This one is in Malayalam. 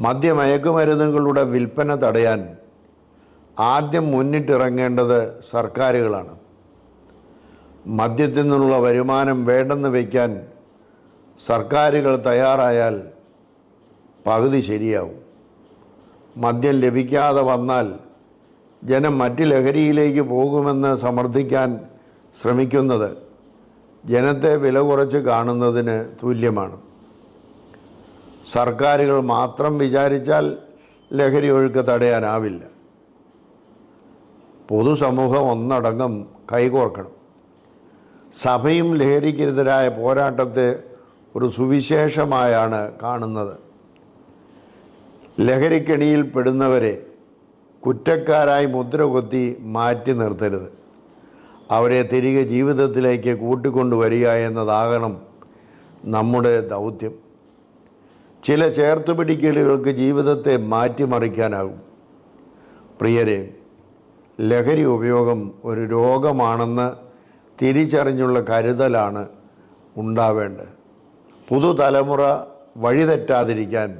മദ്യമയക്കുമരുന്നുകളുടെ വിൽപ്പന തടയാൻ ആദ്യം മുന്നിട്ടിറങ്ങേണ്ടത് സർക്കാരുകളാണ്. മദ്യത്തിൽ നിന്നുള്ള വരുമാനം വേണ്ടെന്ന് വയ്ക്കാൻ സർക്കാരുകൾ തയ്യാറായാൽ പകുതി ശരിയാവും. മദ്യം ലഭിക്കാതെ വന്നാൽ ജനം മറ്റ് ലഹരിയിലേക്ക് പോകുമെന്ന് സമർത്ഥിക്കാൻ ശ്രമിക്കുന്നത് ജനത്തെ വില കുറച്ച് കാണുന്നതിന് തുല്യമാണ്. സർക്കാരുകൾ മാത്രം വിചാരിച്ചാൽ ലഹരി ഒഴുക്ക് തടയാനാവില്ല. പൊതുസമൂഹം ഒന്നടങ്കം കൈകോർക്കണം. സഭയും ലഹരിക്കെതിരായ പോരാട്ടത്തെ ഒരു സുവിശേഷമായാണ് കാണുന്നത്. ലഹരിക്കെണിയിൽ പെടുന്നവരെ കുറ്റക്കാരായി മുദ്രകുത്തി മാറ്റി നിർത്തരുത്. അവരെ തിരികെ ജീവിതത്തിലേക്ക് കൂട്ടിക്കൊണ്ടുവരിക എന്നതാകണം നമ്മുടെ ദൗത്യം. ചില ചേർത്തുപിടിക്കലുകൾക്ക് ജീവിതത്തെ മാറ്റിമറിക്കാനാകും. പ്രിയരെ ലഹരി ഉപയോഗം ഒരു രോഗമാണെന്ന് തിരിച്ചറിഞ്ഞുള്ള കരുതലാണ് ഉണ്ടാവേണ്ടത്. പുതുതലമുറ വഴിതെറ്റാതിരിക്കാൻ